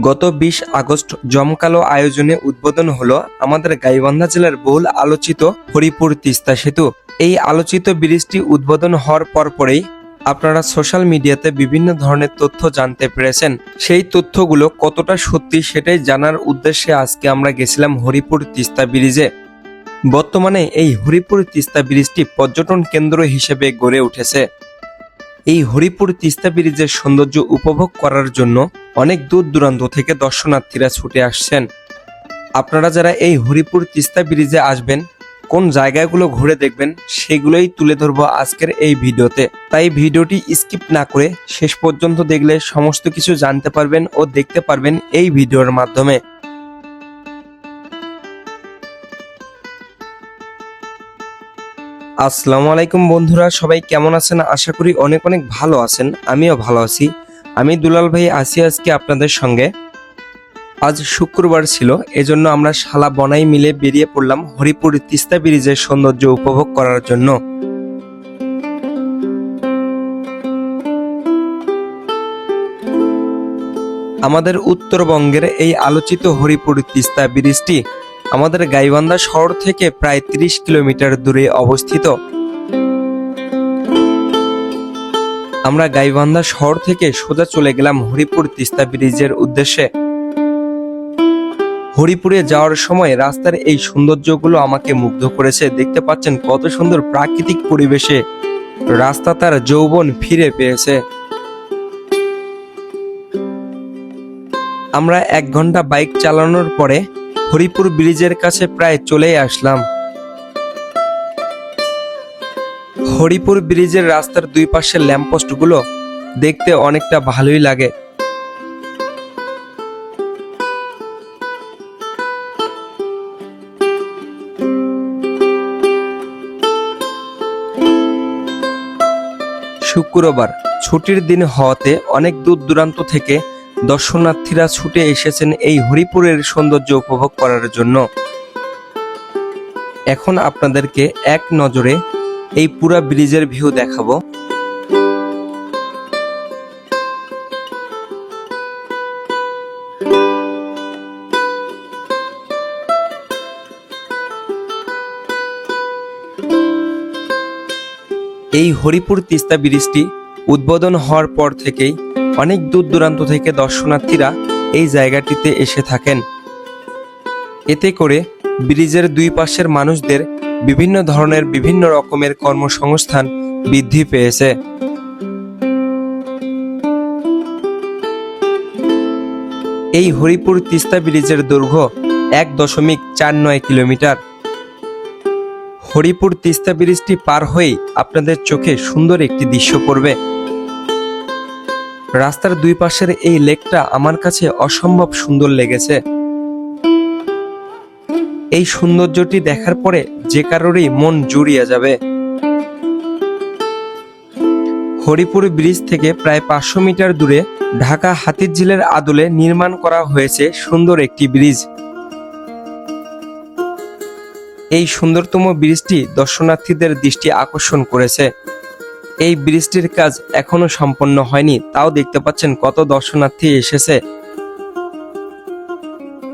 গত বিশ আগস্ট জমকালো আয়োজনে উদ্বোধন হলো আমাদের গাইবান্ধা জেলার বহুল আলোচিত হরিপুর তিস্তা সেতু। এই আলোচিত ব্রিজটি উদ্বোধন হওয়ার পরপরেই আপনারা সোশ্যাল মিডিয়াতে বিভিন্ন ধরনের তথ্য জানতে পেরেছেন। সেই তথ্যগুলো কতটা সত্যি সেটাই জানার উদ্দেশ্যে আজকে আমরা গেছিলাম হরিপুর তিস্তা ব্রিজে। বর্তমানে এই হরিপুর তিস্তা ব্রিজটি পর্যটন কেন্দ্র হিসেবে গড়ে উঠেছে। এই হরিপুর তিস্তা ব্রিজের সৌন্দর্য উপভোগ করার জন্য অনেক দূর দূরান্ত থেকে দর্শনার্থীরা ছুটে আসছেন। আপনারা যারা এই হরিপুর তিস্তা ব্রিজে আসবেন, কোন জায়গাগুলো ঘুরে দেখবেন, সেগুলোই তুলে ধরবো আজকের এই ভিডিওতে। তাই ভিডিওটি স্কিপ না করে শেষ পর্যন্ত দেখলে সমস্ত কিছু জানতে পারবেন ও দেখতে পারবেন এই ভিডিওর মাধ্যমে। আসসালামু আলাইকুম বন্ধুরা, সবাই কেমন আছেন? আশা করি অনেক অনেক ভালো আছেন, আমিও ভালো আছি। আমি দুলাল ভাই আছি আজকে আপনাদের সঙ্গে। আজ শুক্রবার ছিল, এজন্য আমরা শালা বনাই মিলে বেরিয়ে পড়লাম হরিপুর তিস্তা ব্রিজের সৌন্দর্য উপভোগ করার জন্য। আমাদের উত্তরবঙ্গের এই আলোচিত হরিপুর তিস্তা ব্রিজটি আমাদের গাইবান্ধা শহর থেকে প্রায় ৩০ কিলোমিটার দূরে অবস্থিত। আমরা গাইবান্ধা শহর থেকে সোজা চলে গেলাম হরিপুর তিস্তা ব্রিজের উদ্দেশ্যে। হরিপুরে যাওয়ার সময় রাস্তার এই সৌন্দর্যগুলো আমাকে মুগ্ধ করেছে। দেখতে পাচ্ছেন কত সুন্দর প্রাকৃতিক পরিবেশে রাস্তা তার যৌবন ফিরে পেয়েছে। আমরা এক ঘণ্টা বাইক চালানোর পরে হরিপুর ব্রিজের কাছে প্রায় চলেই আসলাম। হরিপুর ব্রিজের রাস্তার দুই পাশের ল্যাম্পপোস্টগুলো দেখতে অনেকটা ভালোই লাগে। শুক্রবার, ছুটির দিন হওয়াতে অনেক দূর দূরান্ত থেকে দর্শনার্থীরা ছুটে এসেছেন এই হরিপুরের সৌন্দর্য উপভোগ করার জন্য। এখন আপনাদেরকে এক নজরে এই পুরা ব্রিজের ভিউ দেখাবো। এই হরিপুর তিস্তা ব্রিজটি উদ্বোধন হওয়ার পর থেকেই অনেক দূর দূরান্ত থেকে দর্শনার্থীরা এই জায়গাটিতে এসে থাকেন। এতে করে ব্রিজের দুই পাশের মানুষদের বিভিন্ন ধরনের বিভিন্ন রকমের কর্মসংস্থান বৃদ্ধি পেয়েছে। এই হরিপুর তিস্তা ব্রিজের দৈর্ঘ্য এক দশমিক চার নয় কিলোমিটার। হরিপুর তিস্তা ব্রিজটি পার হয়েই আপনাদের চোখে সুন্দর একটি দৃশ্য পড়বে। রাস্তার দুই পাশের এই লেকটা আমার কাছে অসম্ভব সুন্দর লেগেছে। এই সৌন্দর্যটি দেখার পরে যে কারোরই মন জুড়িয়ে যাবে। হরিপুর ব্রিজ থেকে প্রায় পাঁচশো মিটার দূরে ঢাকা হাতিরঝিলের আদলে নির্মাণ করা হয়েছে সুন্দর একটি ব্রিজ। এই সুন্দরতম ব্রিজটি দর্শনার্থীদের দৃষ্টি আকর্ষণ করেছে। এই ব্রিজটির কাজ এখনও সম্পন্ন হয়নি, তাও দেখতে পাচ্ছেন কত দর্শনার্থী এসেছে।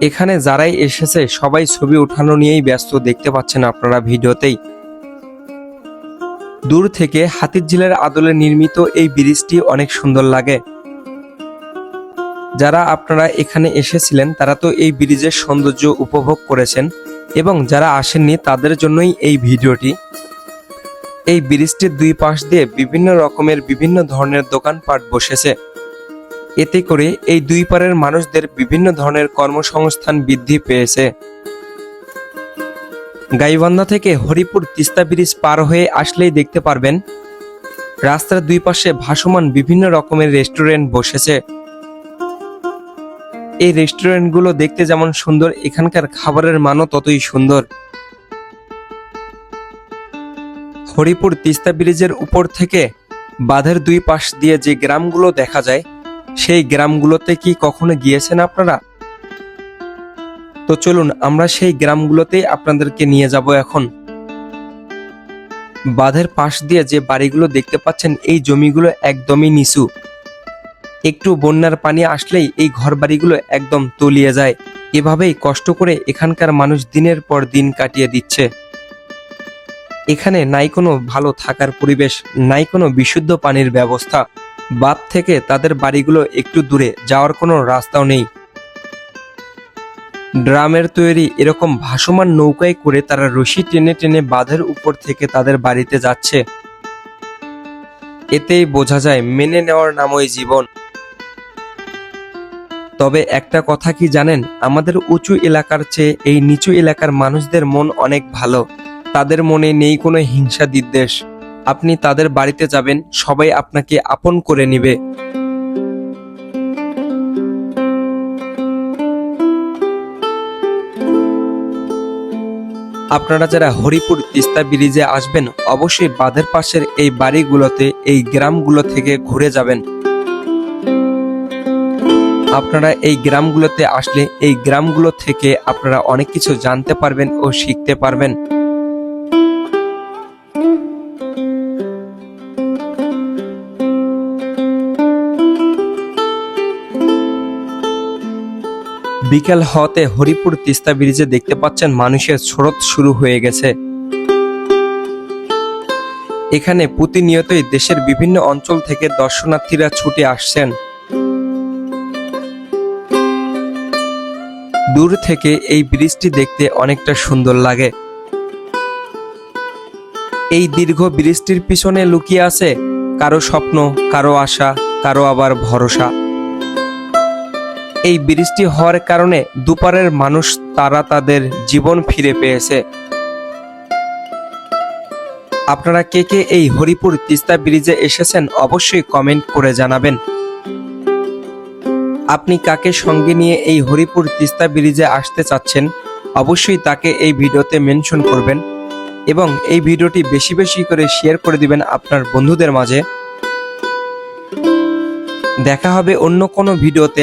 এখানে যারাই এসেছে, সবাই ছবি ওঠানো নিয়েই ব্যস্ত দেখতে পাচ্ছেন আপনারা ভিডিওতেই। দূর থেকে হাতির হাতিরঝিলের আদলে নির্মিত এই ব্রিজটি অনেক সুন্দর লাগে। যারা আপনারা এখানে এসেছিলেন, তারা তো এই ব্রিজের সৌন্দর্য উপভোগ করেছেন এবং যারা আসেননি, তাদের জন্যই এই ভিডিওটি। এই ব্রিজটির দুই পাশ দিয়ে বিভিন্ন রকমের বিভিন্ন ধরনের দোকানপাট বসেছে। এতে করে এই দুই পারের মানুষদের বিভিন্ন ধরনের কর্মসংস্থান বৃদ্ধি পেয়েছে। গাইবান্ধা থেকে হরিপুর তিস্তা ব্রিজ পার হয়ে আসলেই দেখতে পারবেন, রাস্তার দুই পাশে ভাসমান বিভিন্ন রকমের রেস্টুরেন্ট বসেছে। এই রেস্টুরেন্টগুলো দেখতে যেমন সুন্দর, এখানকার খাবারের মানও ততই সুন্দর। হরিপুর তিস্তা ব্রিজের উপর থেকে বাঁধের দুই পাশ দিয়ে যে গ্রামগুলো দেখা যায়, সেই গ্রামগুলোতে কি কখনো গিয়েছেন আপনারা? তো চলুন, আমরা সেই গ্রামগুলোতেই আপনাদেরকে নিয়ে যাব এখন। বাঁধের পাশ দিয়ে যে বাড়িগুলো দেখতে পাচ্ছেন, এই জমিগুলো একদমই নিচু। একটু বন্যার পানি আসলেই এই ঘর বাড়িগুলো একদম তলিয়ে যায়। এভাবেই কষ্ট করে এখানকার মানুষ দিনের পর দিন কাটিয়ে দিচ্ছে। এখানে নাই কোনো ভালো থাকার পরিবেশ, নাই কোনো বিশুদ্ধ পানির ব্যবস্থা। বাঁধ থেকে তাদের বাড়িগুলো একটু দূরে, যাওয়ার কোনো রাস্তাও নেই। ড্রামের তৈরি এরকম ভাসমান নৌকায় করে তারা রশি টেনে টেনে বাঁধের উপর থেকে তাদের বাড়িতে যাচ্ছে। এতেই বোঝা যায়, মেনে নেওয়ার নামই জীবন। তবে একটা কথা কি জানেন? আমাদের উঁচু এলাকার চেয়ে এই নিচু এলাকার মানুষদের মন অনেক ভালো। তাদের মনে নেই কোনো হিংসা বিদ্বেষ। আপনি তাদের বাড়িতে যাবেন, সবাই আপনাকে আপন করে নিবে। আপনারা যারা হরিপুর তিস্তা ব্রিজে আসবেন, অবশ্যই বাঁধের পাশের এই বাড়িগুলোতে, এই গ্রামগুলো থেকে ঘুরে যাবেন। আপনারা এই গ্রামগুলোতে আসলে, এই গ্রামগুলো থেকে আপনারা অনেক কিছু জানতে পারবেন ও শিখতে পারবেন। বিকেল হতে হরিপুর তিস্তা ব্রিজে দেখতে পাচ্ছেন মানুষের স্রোত শুরু হয়ে গেছে। এখানে প্রতিনিয়তই দেশের বিভিন্ন অঞ্চল থেকে দর্শনার্থীরা ছুটে আসছেন। দূর থেকে এই ব্রিজটি দেখতে অনেকটা সুন্দর লাগে। এই দীর্ঘ ব্রিজটির পিছনে লুকিয়ে আছে কারও স্বপ্ন, কারও আশা, কারও আবার ভরসা। এই বৃষ্টি হওয়ার কারণে দুপারের মানুষ তারা তাদের জীবন ফিরে পেয়েছে। আপনারা কে কে এই হরিপুর তিস্তা ব্রিজে এসেছেন অবশ্যই কমেন্ট করে জানাবেন। আপনি কাকে সঙ্গে নিয়ে এই হরিপুর তিস্তা ব্রিজে আসতে চাচ্ছেন, অবশ্যই তাকে এই ভিডিওতে মেনশন করবেন এবং এই ভিডিওটি বেশি বেশি করে শেয়ার করে দিবেন আপনার বন্ধুদের মাঝে। দেখা হবে অন্য কোনো ভিডিওতে।